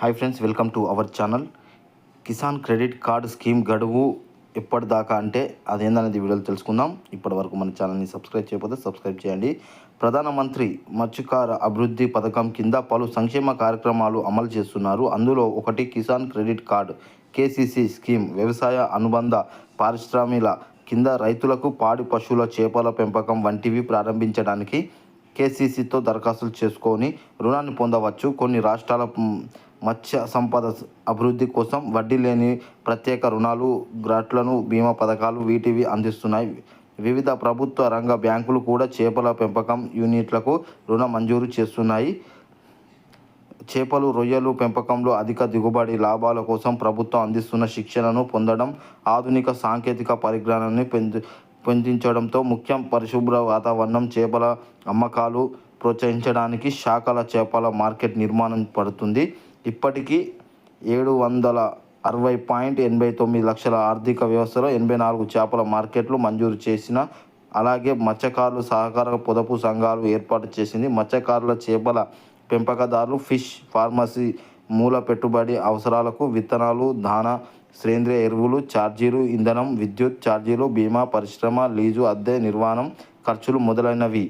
Hi friends welcome to our channel Kisan credit card scheme గడువు ఎప్పటిదాకా అంటే అదేందనేది వీడియోలో తెలుసుకుందాం. ఇప్పటి వరకు మన ఛానల్ని సబ్స్క్రైబ్ చేయకపోతే సబ్స్క్రైబ్ చేయండి. ప్రధానమంత్రి మత్స్యకార అభివృద్ధి పథకం కింద పలు సంక్షేమ కార్యక్రమాలు అమలు చేస్తున్నారు. అందులో ఒకటి Kisan credit card KCC scheme వ్యవసాయ అనుబంధ పారిశ్రామిక కింద రైతులకు పాడి పశువుల చేపల పెంపకం వంటివి ప్రారంభించడానికి కేసీసీతో దరఖాస్తులు చేసుకొని రుణాన్ని పొందవచ్చు. కొన్ని రాష్ట్రాల మత్స్య సంపద అభివృద్ధి కోసం వడ్డీ లేని ప్రత్యేక రుణాలు గ్రాట్లను బీమా పథకాలు వీటివి అందిస్తున్నాయి. వివిధ ప్రభుత్వ రంగ బ్యాంకులు కూడా చేపల పెంపకం యూనిట్లకు రుణ మంజూరు చేస్తున్నాయి. చేపలు రొయ్యలు పెంపకంలో అధిక దిగుబడి లాభాల కోసం ప్రభుత్వం అందిస్తున్న శిక్షణను పొందడం ఆధునిక సాంకేతిక పరిజ్ఞానాన్ని పెంచు పెంచడంతో ముఖ్యం పరిశుభ్ర వాతావరణం చేపల అమ్మకాలు ప్రోత్సహించడానికి శాఖల చేపల మార్కెట్ నిర్మాణం పడుతుంది. ఇప్పటికీ ఏడు వందల అరవై పాయింట్ ఎనభై తొమ్మిది లక్షల ఆర్థిక వ్యవస్థలో ఎనభై నాలుగు చేపల మార్కెట్లు మంజూరు చేసిన అలాగే మత్స్యకారులు సహకార పొదుపు సంఘాలు ఏర్పాటు చేసింది. మత్స్యకారుల చేపల పెంపకదారులు ఫిష్ ఫార్మసీ మూల పెట్టుబడి అవసరాలకు విత్తనాలు దాన సేంద్రియ ఎరువులు ఛార్జీలు ఇంధనం విద్యుత్ ఛార్జీలు బీమా పరిశ్రమ లీజు అద్దె నిర్వహణం ఖర్చులు మొదలైనవి.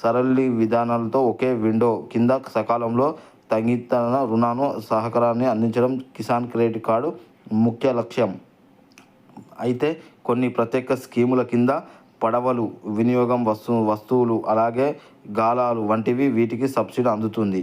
సరళి విధానాలతో ఒకే విండో కింద సకాలంలో తగ్గితన రుణాను సహకారాన్ని అందించడం కిసాన్ క్రెడిట్ కార్డు ముఖ్య లక్ష్యం. అయితే కొన్ని ప్రత్యేక స్కీముల కింద పడవలు వినియోగం వస్తు వస్తువులు అలాగే గాలాలు వంటివి వీటికి సబ్సిడీ అందుతుంది.